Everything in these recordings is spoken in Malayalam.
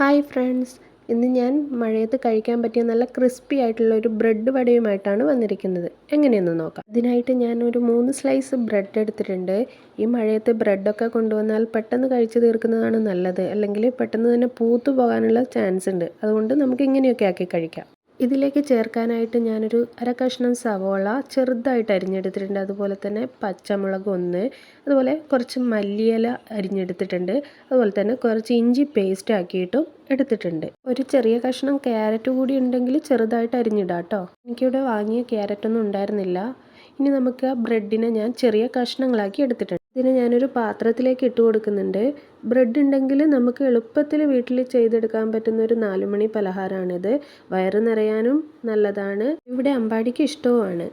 Hi friends. ഇന്ന് ഞാൻ മഴയത്ത് കഴിക്കാൻ പറ്റിയ നല്ല ക്രിസ്പി ആയിട്ടുള്ള ഒരു ബ്രെഡ് വടയുമായിട്ടാണ് വന്നിരിക്കുന്നത്. എങ്ങനെയെന്ന് നോക്കാം. അതിനായിട്ട് ഞാൻ ഒരു മൂന്ന് സ്ലൈസ് ബ്രെഡ് എടുത്തിട്ടുണ്ട്. ഈ മഴയത്ത് ബ്രെഡൊക്കെ കൊണ്ടുവന്നാൽ പെട്ടെന്ന് കഴിച്ചു തീർക്കുന്നതാണ് നല്ലത്. അല്ലെങ്കിൽ പെട്ടെന്ന് തന്നെ പൂത്തു പോകാനുള്ള ചാൻസ് ഉണ്ട്. അതുകൊണ്ട് നമുക്ക് ഇങ്ങനെയൊക്കെ ആക്കി കഴിക്കാം. ഇതിലേക്ക് ചേർക്കാനായിട്ട് ഞാനൊരു അര കഷ്ണം സവോള ചെറുതായിട്ട് അരിഞ്ഞെടുത്തിട്ടുണ്ട്. അതുപോലെ തന്നെ പച്ചമുളക് ഒന്ന് അതുപോലെ കുറച്ച് മല്ലിയില അരിഞ്ഞെടുത്തിട്ടുണ്ട്. അതുപോലെ തന്നെ കുറച്ച് ഇഞ്ചി പേസ്റ്റ് ആക്കിയിട്ടും എടുത്തിട്ടുണ്ട്. ഒരു ചെറിയ കഷ്ണം ക്യാരറ്റ് കൂടി ഉണ്ടെങ്കിൽ ചെറുതായിട്ട് അരിഞ്ഞിടാം കേട്ടോ എനിക്കിവിടെ വാങ്ങിയ ക്യാരറ്റൊന്നും ഉണ്ടായിരുന്നില്ല. ഇനി നമുക്ക് ബ്രെഡിനെ ഞാൻ ചെറിയ കഷ്ണങ്ങളാക്കി എടുത്തിട്ടുണ്ട്. ഇതിനെ ഞാനൊരു പാത്രത്തിലേക്ക് ഇട്ട് കൊടുക്കുന്നുണ്ട്. ബ്രെഡ് ഉണ്ടെങ്കിൽ നമുക്ക് എളുപ്പത്തിൽ വീട്ടിൽ ചെയ്തെടുക്കാൻ പറ്റുന്ന ഒരു നാലുമണി പലഹാരമാണിത്. വയറ് നിറയാനും നല്ലതാണ്. ഇവിടെ അമ്പാടിക്ക് ഇഷ്ടവുമാണ്.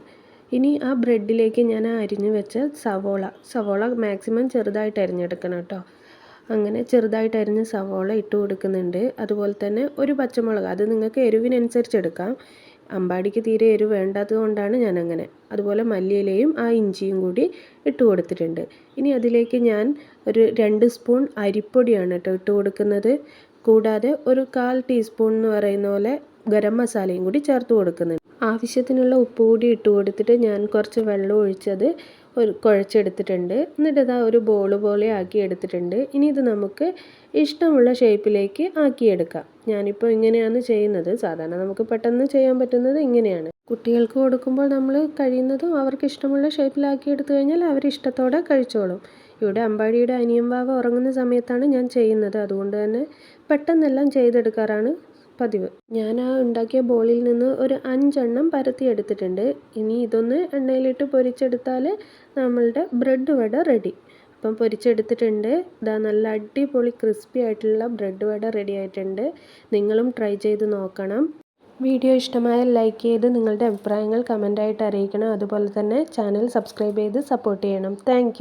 ഇനി ആ ബ്രെഡിലേക്ക് ഞാൻ അരിഞ്ഞു വെച്ച സവോള സവോള മാക്സിമം ചെറുതായിട്ട് അരിഞ്ഞെടുക്കണം കേട്ടോ. അങ്ങനെ ചെറുതായിട്ട് അരിഞ്ഞ സവോള ഇട്ട് കൊടുക്കുന്നുണ്ട്. അതുപോലെ തന്നെ ഒരു പച്ചമുളക് അത് നിങ്ങൾക്ക് എരിവിനനുസരിച്ച് എടുക്കാം. അമ്പാടിക്ക് തീരെ എരിവ് വേണ്ടാത്തത് കൊണ്ടാണ് ഞാൻ അങ്ങനെ അതുപോലെ മല്ലിയിലയും ആ ഇഞ്ചിയും കൂടി ഇട്ട് കൊടുത്തിട്ടുണ്ട്. ഇനി അതിലേക്ക് ഞാൻ ഒരു രണ്ട് സ്പൂൺ അരിപ്പൊടിയാണ് കേട്ടോ ഇട്ട് കൊടുക്കുന്നത്. കൂടാതെ ഒരു കാൽ ടീസ്പൂൺ എന്ന് പറയുന്ന പോലെ ഗരം മസാലയും കൂടി ചേർത്ത് കൊടുക്കുന്നുണ്ട്. ആവശ്യത്തിനുള്ള ഉപ്പ് കൂടി ഇട്ട് കൊടുത്തിട്ട് ഞാൻ കുറച്ച് വെള്ളം ഒഴിച്ചത് ഒരു കുഴച്ചെടുത്തിട്ടുണ്ട്. എന്നിട്ട് ഇതാ ഒരു ബോൾ പോലെ ആക്കി എടുത്തിട്ടുണ്ട്. ഇനി ഇത് നമുക്ക് ഇഷ്ടമുള്ള ഷേപ്പിലേക്ക് ആക്കിയെടുക്കാം. ഞാനിപ്പോൾ ഇങ്ങനെയാണ് ചെയ്യുന്നത്. സാധാരണ നമുക്ക് പെട്ടെന്ന് ചെയ്യാൻ പറ്റുന്നത് ഇങ്ങനെയാണ്. കുട്ടികൾക്ക് കൊടുക്കുമ്പോൾ നമ്മൾ കഴിയുന്നതും അവർക്ക് ഇഷ്ടമുള്ള ഷേപ്പിലാക്കി എടുത്തു കഴിഞ്ഞാൽ അവർ ഇഷ്ടത്തോടെ കഴിച്ചോളും. ഇവിടെ അമ്പാടിയുടെ അനിയം വാവ ഉറങ്ങുന്ന സമയത്താണ് ഞാൻ ചെയ്യുന്നത്. അതുകൊണ്ട് തന്നെ പെട്ടെന്നെല്ലാം ചെയ്തെടുക്കാറാണ് പതിവ്. ഞാൻ ആ ഉണ്ടാക്കിയ ബോളിൽ നിന്ന് ഒരു അഞ്ചെണ്ണം പരത്തി എടുത്തിട്ടുണ്ട്. ഇനി ഇതൊന്ന് എണ്ണയിലിട്ട് പൊരിച്ചെടുത്താൽ നമ്മളുടെ ബ്രെഡ് വട റെഡി. അപ്പം പൊരിച്ചെടുത്തിട്ടുണ്ട്. ഇതാ നല്ല അടിപൊളി ക്രിസ്പി ആയിട്ടുള്ള ബ്രെഡ് വട റെഡി ആയിട്ടുണ്ട്. നിങ്ങളും ട്രൈ ചെയ്ത് നോക്കണം. വീഡിയോ ഇഷ്ടമായാൽ ലൈക്ക് ചെയ്ത് നിങ്ങളുടെ അഭിപ്രായങ്ങൾ കമന്റായിട്ട് അറിയിക്കണം. അതുപോലെ തന്നെ ചാനൽ സബ്സ്ക്രൈബ് ചെയ്ത് സപ്പോർട്ട് ചെയ്യണം. താങ്ക്